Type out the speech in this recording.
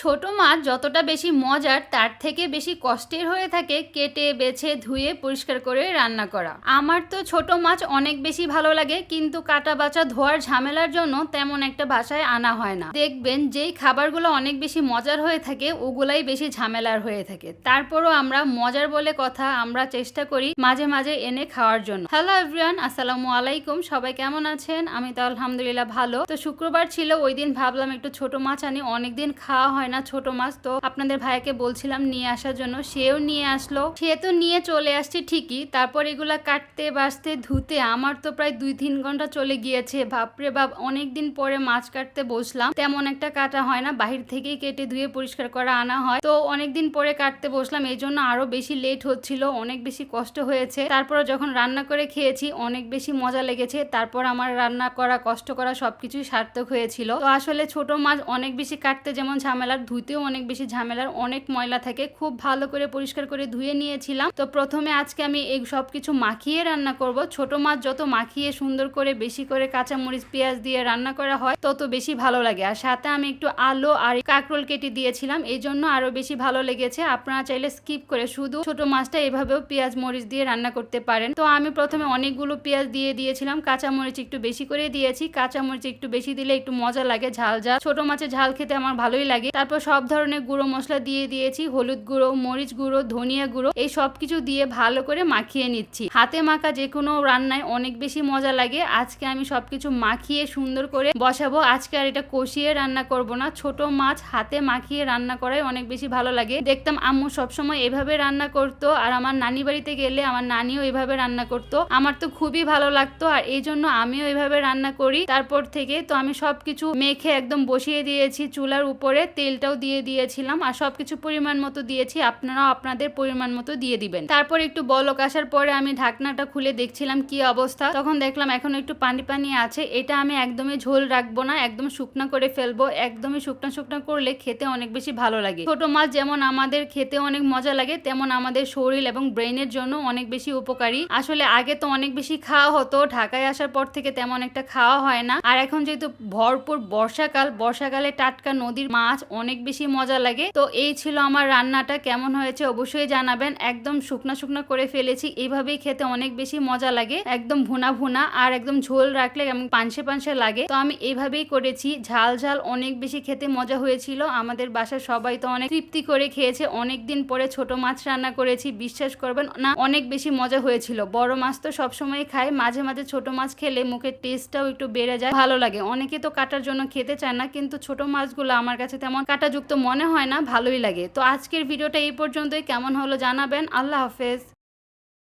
ছোট মাছ যতটা বেশি মজার, তার থেকে বেশি কষ্টের হয়ে থাকে কেটে, বেছে, ধুয়ে পরিষ্কার করে রান্না করা। আমার তো ছোট মাছ অনেক বেশি ভালো লাগে, কিন্তু কাটা বাচা ধোয়ার ঝামেলার জন্য তেমন একটা বাসায় আনা হয় না। দেখবেন যেই খাবারগুলো অনেক বেশি মজার হয়ে থাকে, ওগুলাই বেশি ঝামেলার হয়ে থাকে। তারপরও আমরা মজার বলে কথা আমরা চেষ্টা করি মাঝে মাঝে এনে খাওয়ার জন্য। হ্যালো এভরিওয়ান, আসসালামু আলাইকুম। সবাই কেমন আছেন? আমি তো আলহামদুলিল্লাহ ভালো। তো শুক্রবার ছিল ওই দিন ভাবলাম একটু ছোট মাছ আনি, অনেকদিন খাওয়া হয় না, ছোট মাছ তো আপনাদের ভাইকে বলছিলাম নিয়ে আসার জন্য। সেও নিয়ে আসলো। সে তো নিয়ে চলে আসছে ঠিকই, তারপর এগুলা কাটতে বাছতে ধুতে আমার তো প্রায় দুই তিন ঘণ্টা চলে গিয়েছে। বাপরে বাপ অনেক দিন পরে মাছ কাটতে বসলাম। তেমন একটা কাটা হয় না, বাহির থেকেই কেটে ধুয়ে পরিষ্কার করা আনা হয়। তো অনেক দিন পরে কাটতে বসলাম, এই জন্য আরও বেশি লেট হচ্ছিল, অনেক বেশি কষ্ট হয়েছে। তারপর যখন রান্না করে খেয়েছি, অনেক বেশি মজা লেগেছে। তারপর আমার রান্না করা, কষ্ট করা সবকিছুই সার্থক হয়েছিল। তো আসলে ছোট মাছ অনেক বেশি কাটতে যেমন ঝামেলার ধুতেও অনেক বেশি ঝামেলার অনেক ময়লা থাকে। খুব ভালো করে পরিষ্কার করে ধুয়ে নিয়েছিলাম। তো প্রথমে আজকে আমি এই সব কিছু মাখিয়ে রান্না করব। ছোট মাছ যত মাখিয়ে সুন্দর করে বেশি করে কাঁচা মরিচ পেঁয়াজ দিয়ে রান্না করা হয়, তত বেশি ভালো লাগে। আর সাথে আমি একটু আলু আর কাঁকরোল কেটে দিয়েছিলাম। এই জন্য আরও বেশি ভালো লেগেছে। আপনারা চাইলে স্কিপ করে শুধু ছোট মাছটা এভাবেও পেঁয়াজ মরিচ দিয়ে রান্না করতে পারেন। তো আমি প্রথমে অনেকগুলো পেঁয়াজ দিয়ে দিয়েছিলাম। কাঁচা মরিচ একটু বেশি করে দিয়েছি। কাঁচা মরিচ একটু বেশি দিলে একটু মজা লাগে, ঝাল ঝাল। ছোট মাছের ঝাল খেতে আমার ভালোই লাগে। তারপর সব ধরনের গুঁড়ো মশলা দিয়ে দিয়েছি, হলুদ গুঁড়ো, মরিচ গুঁড়ো, ধনিয়া গুঁড়ো, এই সব কিছু দিয়ে ভালো করে মাখিয়ে নিচ্ছি। হাতে মাখা যে কোনো রান্নায় অনেক বেশি মজা লাগে। আজকে আমি সব কিছু মাখিয়ে সুন্দর করে বসাবো। আজকে আর এটা কষিয়ে রান্না করব না। ছোট মাছ হাতে মাখিয়ে রান্না করাই অনেক বেশি ভালো লাগে। দেখতাম আম্মু সবসময় এভাবে রান্না করতো আর আমার নানি বাড়িতে গেলে আমার নানিও এভাবে রান্না করতো। আমার তো খুবই ভালো লাগতো আর এই জন্য আমিও এভাবে রান্না করি। তারপর থেকে তো আমি সব কিছু মেখে একদম বসিয়ে দিয়েছি চুলার উপরে। তেলটাও দিয়ে দিয়েছিলাম আর সবকিছু পরিমাণ মতো দিয়েছি। আপনারাও আপনাদের পরিমাণ মতো দিয়ে দিবেন। তারপর একটু বলক আসার পরে আমি ঢাকনাটা খুলে দেখছিলাম কি অবস্থা। তখন দেখলাম এখন একটু পানি পানি আছে। এটা আমি একদমই ঝোল রাখব না, একদম শুকনো করে ফেলব। একদমই শুকনো শুকনো করলে খেতে অনেক বেশি ভালো লাগে। ছোট মাছ যেমন আমাদের খেতে অনেক মজা লাগে, তেমন আমাদের শরীর এবং ব্রেনের জন্য অনেক বেশি উপকারী। আসলে আগে তো অনেক বেশি খাওয়া হতো, ঢাকায় আসার পর থেকে তেমন একটা খাওয়া হয় না। আর এখন যেহেতু ভরপুর বর্ষাকাল, বর্ষাকালে টাটকা নদীর মাছ অনেক বেশি মজা লাগে। তো এই ছিল আমার রান্নাটা, কেমন হয়েছে অবশ্যই জানাবেন। একদম শুকনো শুকনো করে ফেলেছি, এইভাবেই খেতে অনেক বেশি মজা লাগে। একদম ভুনা ভুনা আর একদম ঝোল রাখলে এবং পানসে পানসে লাগে। তো আমি এইভাবেই করেছি, ঝাল ঝাল অনেক বেশি খেতে মজা হয়েছিল। আমাদের বাসার সবাই তো অনেক তৃপ্তি করে খেয়েছে। অনেক দিন পরে ছোট মাছ রান্না করেছি, বিশ্বাস করবেন না, অনেক বেশি মজা হয়েছিল। বড় মাছ তো সবসময় খাই মাঝে মাঝে ছোট মাছ খেলে মুখের টেস্টটাও একটু বেড়ে যায়, ভালো লাগে। অনেকে তো কাটার জন্য খেতে চায় না, কিন্তু ছোট মাছগুলো আমার কাছে তেমন কাটাযুক্ত মনে হয় না, ভালোই লাগে। তো আজকের ভিডিওটা এই পর্যন্তই। কেমন হলো জানাবেন। আল্লাহ হাফেজ।